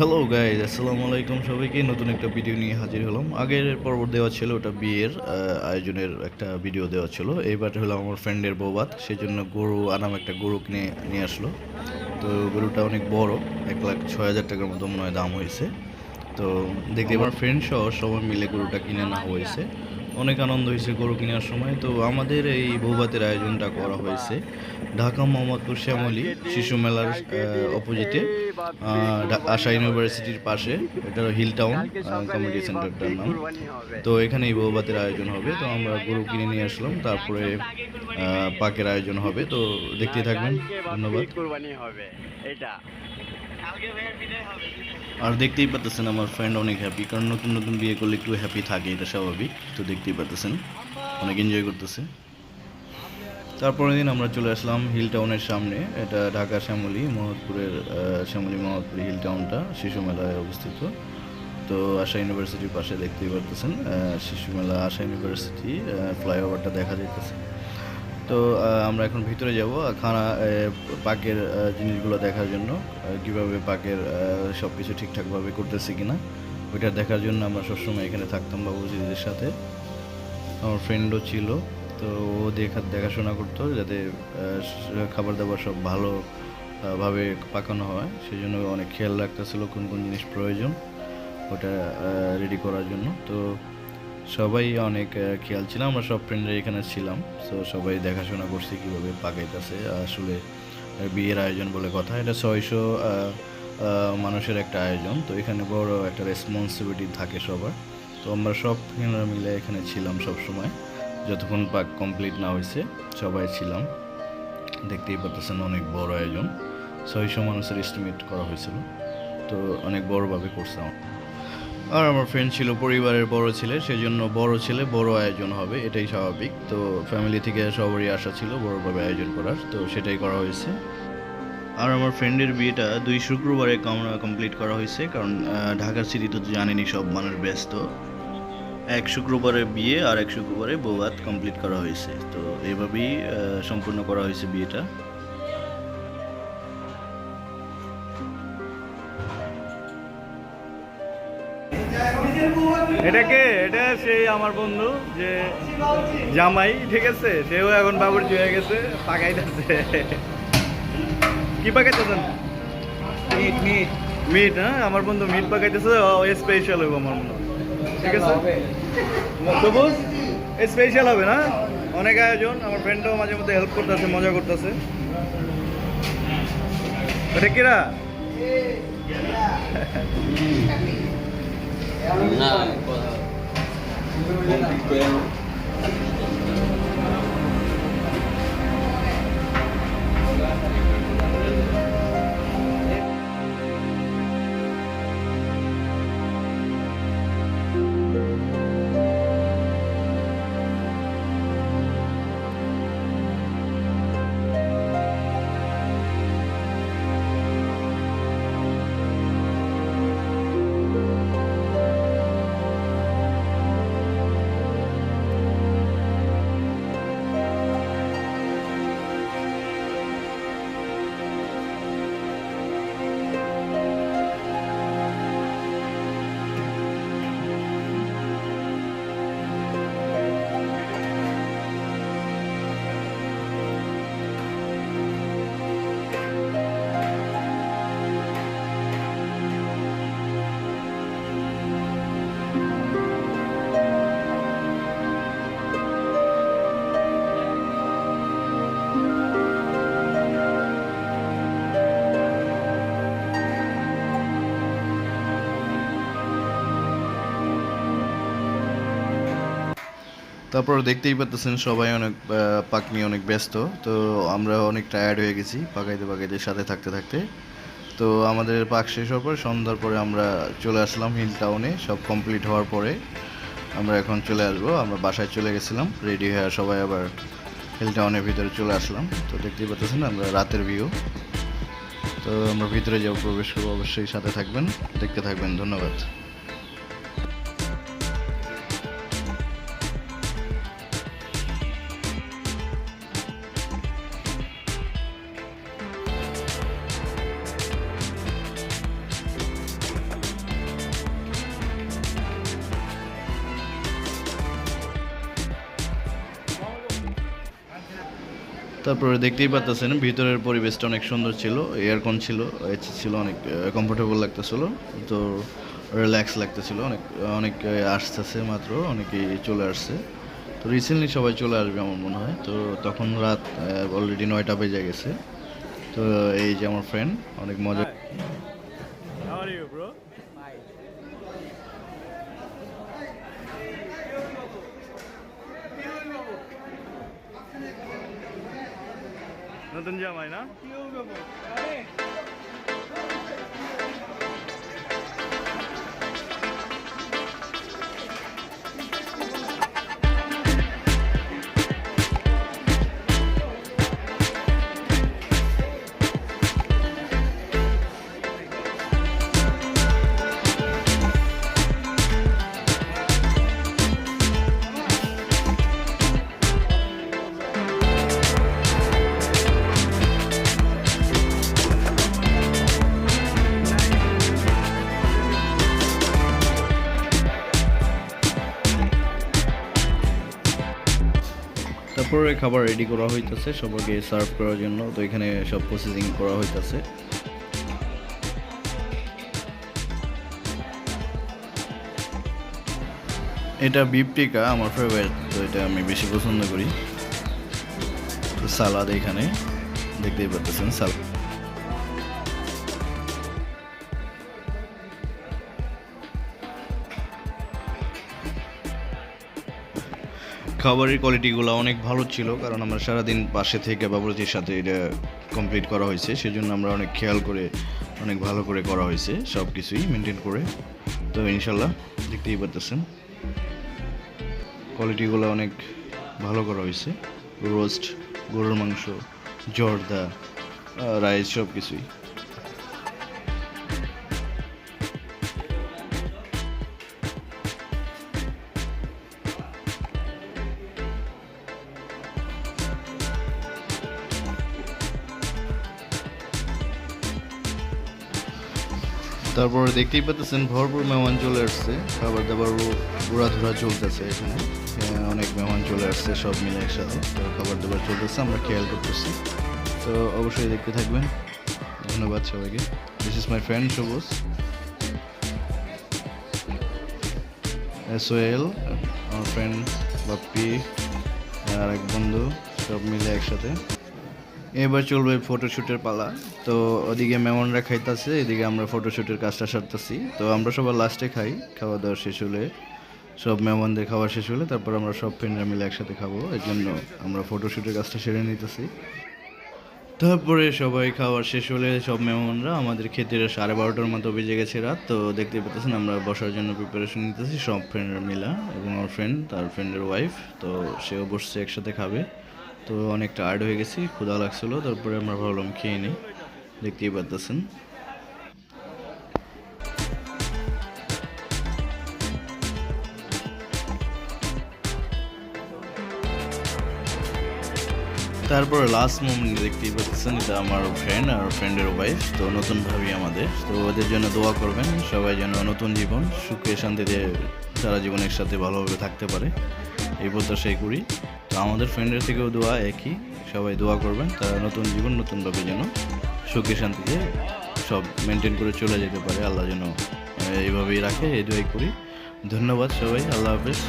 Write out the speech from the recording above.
Hello guys আসসালামু আলাইকুম সবাইকে। নতুন একটা ভিডিও নিয়ে হাজির হলাম। আগের পর্ব দেওয়া ছিল ওটা বিয়ের আয়োজনের একটা ভিডিও দেওয়া ছিল। এইবার হলো আমার ফ্রেন্ডের বৌবাত সেই জন্য গরু আনাম একটা গরু কিনে, নিয়ে আসলো। তো গরুটা অনেক বড়, এক লাখ ছয় হাজার টাকার মতো মনে হয় দাম হয়েছে। তো দেখতে আমার ফ্রেন্ড সহ সবাই মিলে গরুটা কিনে নেওয়া হয়েছে। অনেক আনন্দ হয়েছে গরু কেনার সময়। তো আমাদের এই বৌবাতের আয়োজনটা করা হয়েছে। ঢাকা মোহাম্মদপুর শ্যামলী শিশু মেলার অপোজিটে আশা ইউনিভার্সিটির পাশে। এটা হিল টাউন কমিউনিটি সেন্টারটার নাম। তো এখানে এই বৌবাতের আয়োজন হবে। তো আমরা গরু কিনে নিয়ে আসলাম। তারপরে পাকের আয়োজন হবে। তো দেখতেই থাকবেন। ধন্যবাদ। হবে। এটা। আর দেখতেই পাচ্ছেন আমার ফ্রেন্ড অনেক হ্যাপি কারণ নতুন নতুন বিয়ে করলে একটু হ্যাপি থাকে, এটা স্বাভাবিক, তো দেখতেই পাচ্ছেন অনেক এনজয় করতেছে। তারপরের দিন আমরা চলে আসলাম হিল টাউনের সামনে, এটা ঢাকা শ্যামলী মোহাম্মদপুরের শ্যামলী মোহাম্মদপুর হিল টাউনটা শিশু মেলায় অবস্থিত। তো আশা ইউনিভার্সিটির পাশে দেখতেই পারতেছেন শিশু মেলা, আশা ইউনিভার্সিটি ফ্লাইওভারটা দেখা যাইতেছে। তো আমরা এখন ভিতরে যাব খানা পাকের জিনিসগুলো দেখার জন্য কীভাবে কীভাবে পাকের সব কিছু ঠিকঠাকভাবে করতেছে কি না ওইটা দেখার জন্য আমরা সবসময় এখানে থাকতাম বাবুজিদের সাথে। আমার ফ্রেন্ডও ছিল, তো ও দেখা, দেখাশোনা করতো যাতে খাবার দাবার সব ভালো ভাবে পাকানো হয় সেই জন্য অনেক খেয়াল রাখতেছিল কোন কোন জিনিস প্রয়োজন, ওটা রেডি করার জন্য। তো সবাই অনেক খেয়াল ছিল, আমরা সব ফ্রেন্ডরা এখানে ছিলাম। তো সবাই দেখাশোনা করছি কীভাবে পাকাইতেছে। আসলে বিয়ের আয়োজন বলে কথা, এটা ছয়শো মানুষের একটা আয়োজন। তো এখানে বড় একটা রেসপন্সিবিলিটি থাকে সবার। তো আমরা সব ফ্রেন্ডরা মিলে এখানে ছিলাম সব সময় যতক্ষণ পাক কমপ্লিট না হয়েছে সবাই ছিলাম। দেখতেই পাচ্ছেন অনেক বড় আয়োজন। ছয়শো মানুষের এস্টিমেট করা হয়েছিল। তো অনেক বড়ভাবে করছিলাম আর আমার ফ্রেন্ড ছিল, পরিবারের বড় ছেলে, সেজন্য বড় ছেলে, বড় আয়োজন হবে, এটাই স্বাভাবিক। তো ফ্যামিলি থেকে সবারই আশা ছিল বড়ভাবে আয়োজন করার, তো সেটাই করা হয়েছে। আর আমার ফ্রেন্ডের বিয়েটা দুই শুক্রবারে কমপ্লিট করা হয়েছে, কারণ ঢাকার সিটি তো জানেনি সব মানুষ ব্যস্ত। এক শুক্রবারে বিয়ে, আর এক শুক্রবারে বৌভাত কমপ্লিট করা হয়েছে। তো এইভাবেই সম্পূর্ণ করা হয়েছে বিয়েটা। এটা কে? এটা সেই আমার বন্ধু যে জামাই ঠিক আছে? সেও এখন বাবুর হয়ে গেছে পাকাইতেছে কি পাকাইতেছেন? Meet meet. মিট হ্যাঁ? আমার বন্ধু মিট পাকাইতেছে ও স্পেশাল হইব আমার মনে ঠিক আছে? সবুজ স্পেশাল হবে না? অনেক আয়োজন আমার ফ্রেন্ডও মাঝে মধ্যে হেল্প করতেছে মজা করতেছে। এটা কিরা? না তারপর দেখতেই পাচ্ছেন সবাই অনেক পাক নিয়ে অনেক ব্যস্ত। তো আমরা অনেক টায়ার্ড হয়ে গেছি পাকাইতে পাকাইতে, সাথে থাকতে থাকতে। তো আমাদের পাক শেষ হওয়ার পর সন্ধ্যার পরে আমরা চলে আসলাম হিল টাউনে সব কমপ্লিট হওয়ার পরে আমরা এখন চলে আসব। আমরা বাসায় চলে গেছিলাম রেডি হয়ে সবাই আবার হিল টাউনের ভিতরে চলে আসলাম। তো দেখতেই পাচ্ছেন আমরা রাতের ভিউ তো আমরা ভিতরে যাব, প্রবেশ করব, অবশ্যই সাথে থাকবেন, দেখতে থাকবেন, ধন্যবাদ। তারপরে দেখতেই পাচ্ছেন ভিতরের পরিবেশটা অনেক সুন্দর ছিল এয়ারকন ছিল এসি ছিল, অনেক কমফোর্টেবল লাগতেছিল, তো রিল্যাক্স লাগতেছিল, অনেক অনেক আসতেছে মাত্র, অনেকেই চলে আসছে। তো রিসেন্টলি সবাই চলে আসবে আমার মনে হয়, তো তখন রাত অলরেডি নয়টা বেজে গেছে। তো এই যে আমার ফ্রেন্ড অনেক মজা How are you, bro? নতুন জামাই না তারপরে খাবার রেডি করা হইতেছে, সবাইকে সার্ভ করার জন্য। তো এখানে সব প্রসেসিং করা হইতেছে। এটা বিপ টিকা আমার ফেভারিট তো এটা আমি বেশি পছন্দ করি। তো সালাদ এখানে, দেখতেই পাচ্ছেন সালাদ খাবারের কোয়ালিটিগুলো অনেক ভালো ছিল, কারণ আমরা সারাদিন পাশে থেকে বাবুরতির সাথে এটা কমপ্লিট করা হয়েছে, সেজন্য আমরা অনেক খেয়াল করে, অনেক ভালো করে করা হয়েছে সব কিছুই মেনটেন করে। তো ইনশাল্লাহ দেখতেই পারতেছেন কোয়ালিটিগুলো অনেক ভালো করা হয়েছে রোস্ট গরুর মাংস, জর্দা রাইস সব কিছুই তারপরে দেখতেই পাচ্ছেন ভরপুর মেহমান চলে আসছে। খাবার দাবার ঘোরাধুরা চলতেছে এখানে। হ্যাঁ, অনেক মেহমান চলে আসছে সব মিলে একসাথে। খাবার দাবার চলতেছে আমরা খেয়াল করতেছি। তো অবশ্যই দেখতে থাকবেন। ধন্যবাদ সবাইকে। This is my friend Sabuj S L আমার ফ্রেন্ড বাপ্পি আর এক বন্ধু সব মিলে একসাথে। এবার চলবে ফটোশ্যুটের পালা। তো ওদিকে মেমনরা খাইতেছে, এদিকে আমরা ফটোশ্যুটের কাজটা সারতেছি। তো আমরা সবার লাস্টে খাই, খাওয়া দাওয়া শেষ হলে। সব মেহমানদের খাওয়া শেষ হলে তারপর আমরা সব ফ্রেন্ডরা মিলে একসাথে খাব, এর জন্য আমরা ফটোশ্যুটের কাজটা সেরে নিতেছি। তারপরে সবাই খাওয়ার শেষ হলে সব মেহমানরা আমাদের ক্ষেত্রে সাড়ে বারোটার মতো বেজে গেছে রাত। তো দেখতে পেতেছেন আমরা বসার জন্য প্রিপারেশন নিতেছি, সব ফ্রেন্ডরা মিলা এবং আমার ফ্রেন্ড তার ফ্রেন্ডের ওয়াইফ তো সেও বসছে একসাথে খাবে। তো অনেক টায়ার্ড হয়ে গেছি, ক্ষুধা লাগছিল, তারপরে আমরা ভাবলাম খেয়ে নিই, দেখতেই পারতেছেন। তারপরে লাস্ট মোমেন্ট দেখতেই পাচ্ছেন এটা আমার ফ্রেন্ড আর ফ্রেন্ডের ওয়াইফ তো নতুন ভাবি আমাদের, তো ওদের জন্য দোয়া করবেন, সবাই যেন নতুন জীবন, সুখে শান্তিতে সারা জীবন একসাথে ভালোভাবে থাকতে পারে, এই প্রত্যাশাই করি। আমাদের ফ্রেন্ডের থেকেও দোয়া একই। সবাই দোয়া করবেন, তারা নতুন জীবন, নতুনভাবে যেন সুখে শান্তিতে সব মেনটেন করে চলে যেতে পারে। আল্লাহ যেন এইভাবেই রাখে, এই দোয়াই করি। ধন্যবাদ সবাই, আল্লাহ হাফেজ।